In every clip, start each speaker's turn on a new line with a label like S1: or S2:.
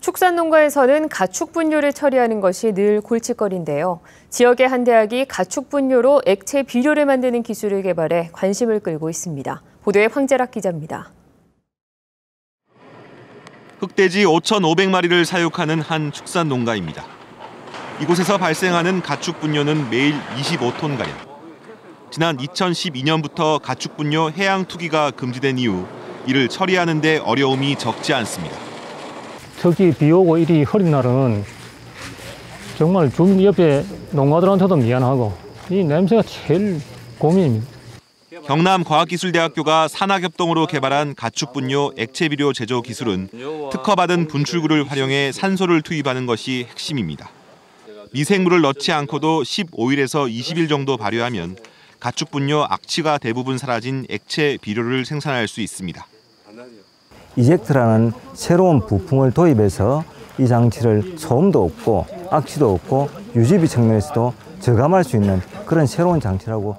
S1: 축산 농가에서는 가축 분뇨를 처리하는 것이 늘 골칫거리인데요. 지역의 한 대학이 가축 분뇨로 액체 비료를 만드는 기술을 개발해 관심을 끌고 있습니다. 보도에 황재락 기자입니다.
S2: 흑돼지 5,500마리를 사육하는 한 축산 농가입니다. 이곳에서 발생하는 가축 분뇨는 매일 25톤가량. 지난 2012년부터 가축 분뇨 해양 투기가 금지된 이후 이를 처리하는 데 어려움이 적지 않습니다.
S3: 특히 비 오고 일이 흐린 날은 정말 주민 옆에 농가들한테도 미안하고 이 냄새가 제일 고민입니다.
S2: 경남과학기술대학교가 산학협동으로 개발한 가축분뇨 액체비료 제조 기술은 특허받은 분출구를 활용해 산소를 투입하는 것이 핵심입니다. 미생물을 넣지 않고도 15일에서 20일 정도 발효하면 가축분뇨 악취가 대부분 사라진 액체 비료를 생산할 수 있습니다.
S4: 이젝트라는 새로운 부품을 도입해서 이 장치를 소음도 없고 악취도 없고 유지비 측면에서도 저감할 수 있는 그런 새로운 장치라고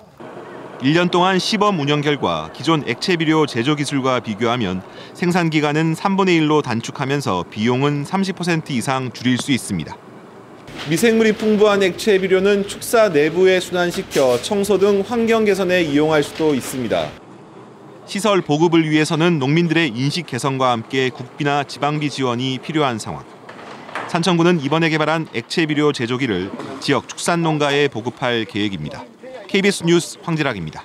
S2: 1년 동안 시범 운영 결과 기존 액체 비료 제조 기술과 비교하면 생산 기간은 3분의 1로 단축하면서 비용은 30% 이상 줄일 수 있습니다. 미생물이 풍부한 액체 비료는 축사 내부에 순환시켜 청소 등 환경 개선에 이용할 수도 있습니다. 시설 보급을 위해서는 농민들의 인식 개선과 함께 국비나 지방비 지원이 필요한 상황. 산청구는 이번에 개발한 액체 비료 제조기를 지역 축산 농가에 보급할 계획입니다. KBS 뉴스 황지락입니다.